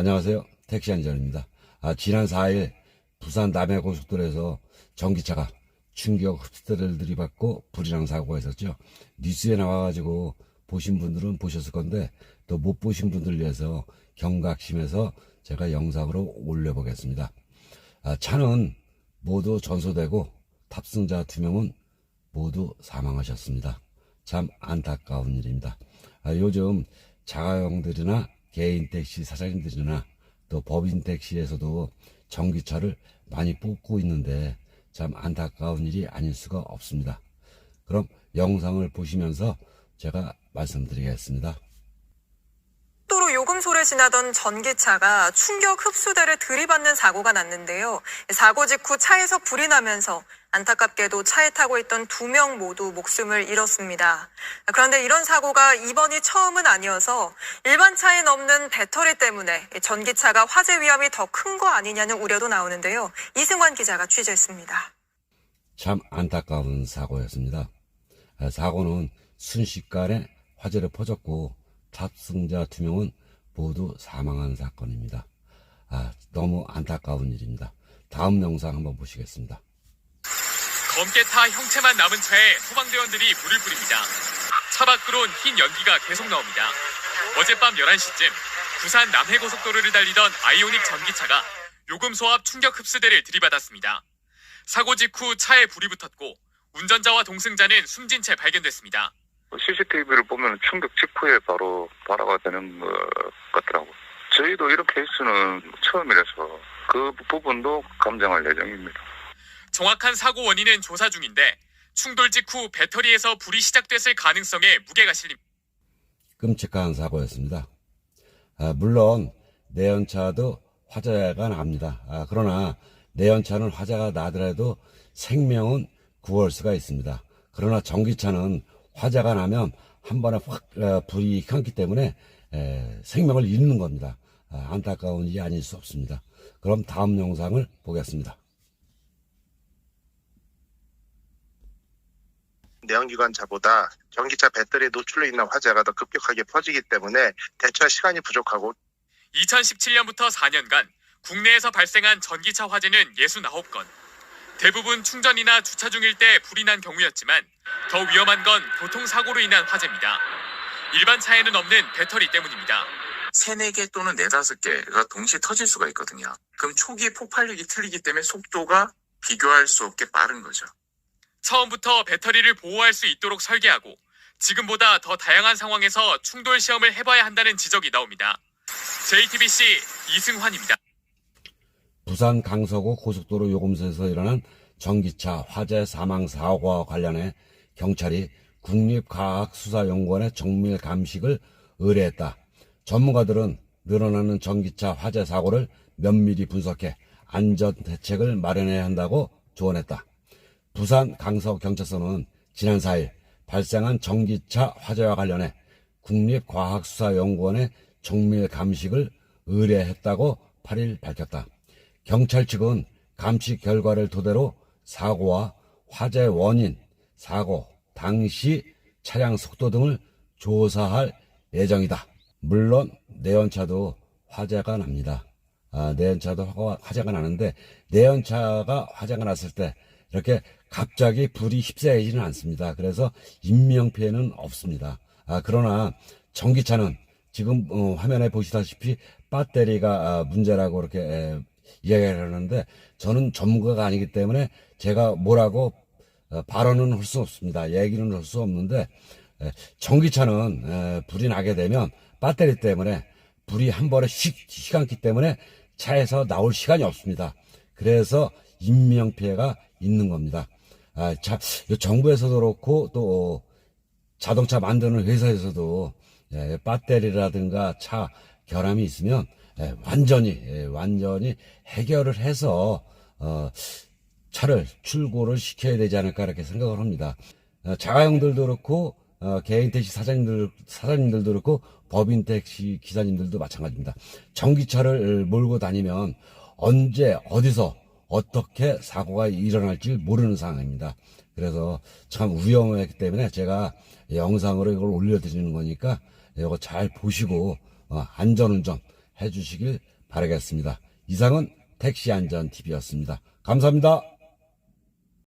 안녕하세요. 택시 안전입니다. 아, 지난 4일 부산 남해 고속도로에서 전기차가 충격 흡수대를 들이받고 불이랑 사고가 있었죠. 뉴스에 나와가지고 보신 분들은 보셨을 건데 또 못 보신 분들 위해서 경각심에서 제가 영상으로 올려보겠습니다. 아, 차는 모두 전소되고 탑승자 두 명은 모두 사망하셨습니다. 참 안타까운 일입니다. 아, 요즘 자가용들이나 개인 택시 사장님들이나 또 법인 택시에서도 전기차를 많이 뽑고 있는데 참 안타까운 일이 아닐 수가 없습니다. 그럼 영상을 보시면서 제가 말씀드리겠습니다. 요금소를 지나던 전기차가 충격 흡수대를 들이받는 사고가 났는데요. 사고 직후 차에서 불이 나면서 안타깝게도 차에 타고 있던 두 명 모두 목숨을 잃었습니다. 그런데 이런 사고가 이번이 처음은 아니어서 일반 차에 넘는 배터리 때문에 전기차가 화재 위험이 더 큰 거 아니냐는 우려도 나오는데요. 이승환 기자가 취재했습니다. 참 안타까운 사고였습니다. 아, 사고는 순식간에 화재를 퍼졌고 탑승자 두 명은 모두 사망한 사건입니다. 아, 너무 안타까운 일입니다. 다음 영상 한번 보시겠습니다. 검게 타 형체만 남은 차에 소방대원들이 불을 뿌립니다. 차 밖으론 흰 연기가 계속 나옵니다. 어젯밤 11시쯤 부산 남해고속도로를 달리던 아이오닉 전기차가 요금소 앞 충격 흡수대를 들이받았습니다. 사고 직후 차에 불이 붙었고 운전자와 동승자는 숨진 채 발견됐습니다. CCTV를 보면 충격 직후에 바로 발화가 되는 것 같더라고. 저희도 이런 케이스는 처음이라서 그 부분도 감정할 예정입니다. 정확한 사고 원인은 조사 중인데 충돌 직후 배터리에서 불이 시작됐을 가능성에 무게가 실립니다. 끔찍한 사고였습니다. 아, 물론 내연차도 화재가 납니다. 아, 그러나 내연차는 화재가 나더라도 생명은 구할 수가 있습니다. 그러나 전기차는 화재가 나면 한 번에 확 어, 불이 켜기 때문에 에, 생명을 잃는 겁니다. 아, 안타까운 일이 아닐 수 없습니다. 그럼 다음 영상을 보겠습니다. 내연기관차보다 전기차 배터리에 노출돼 있는 화재가 더 급격하게 퍼지기 때문에 대처 시간이 부족하고 2017년부터 4년간 국내에서 발생한 전기차 화재는 69건. 대부분 충전이나 주차 중일 때 불이 난 경우였지만 더 위험한 건 교통사고로 인한 화재입니다. 일반 차에는 없는 배터리 때문입니다. 세네 개 또는 네다섯 개가 동시에 터질 수가 있거든요. 그럼 초기 폭발력이 틀리기 때문에 속도가 비교할 수 없게 빠른 거죠. 처음부터 배터리를 보호할 수 있도록 설계하고 지금보다 더 다양한 상황에서 충돌 시험을 해봐야 한다는 지적이 나옵니다. JTBC 이승환입니다. 부산 강서구 고속도로 요금소에서 일어난 전기차 화재 사망 사고와 관련해 경찰이 국립과학수사연구원에 정밀 감식을 의뢰했다. 전문가들은 늘어나는 전기차 화재 사고를 면밀히 분석해 안전 대책을 마련해야 한다고 조언했다. 부산 강서경찰서는 지난 4일 발생한 전기차 화재와 관련해 국립과학수사연구원에 정밀 감식을 의뢰했다고 8일 밝혔다. 경찰 측은 감식 결과를 토대로 사고와 화재 원인, 사고 당시 차량 속도 등을 조사할 예정이다. 물론 내연차도 화재가 납니다. 아, 내연차도 화- 화재가 나는데 내연차가 화재가 났을 때 이렇게 갑자기 불이 휩싸이지는 않습니다. 그래서 인명피해는 없습니다. 아, 그러나 전기차는 지금 어, 화면에 보시다시피 배터리가 아, 문제라고 이렇게 에, 이야기를 하는데 저는 전문가가 아니기 때문에 제가 뭐라고 어, 발언은 할 수 없습니다. 얘기는 할 수 없는데 에, 전기차는 에, 불이 나게 되면 배터리 때문에 불이 한 번에 휙 휘감기 때문에 차에서 나올 시간이 없습니다. 그래서 인명 피해가 있는 겁니다. 아, 자, 이 정부에서도 그렇고 또 자동차 만드는 회사에서도 예, 배터리라든가 차 결함이 있으면 예, 완전히 예, 완전히 해결을 해서 어, 차를 출고를 시켜야 되지 않을까 이렇게 생각을 합니다. 어, 자가용들도 그렇고 어, 개인 택시 사장님들 사장님들도 그렇고 법인 택시 기사님들도 마찬가지입니다. 전기차를 몰고 다니면 언제 어디서 어떻게 사고가 일어날지 모르는 상황입니다. 그래서 참 위험하기 때문에 제가 영상으로 이걸 올려드리는 거니까 이거 잘 보시고 어, 안전운전 해주시길 바라겠습니다. 이상은 택시안전TV였습니다. 감사합니다.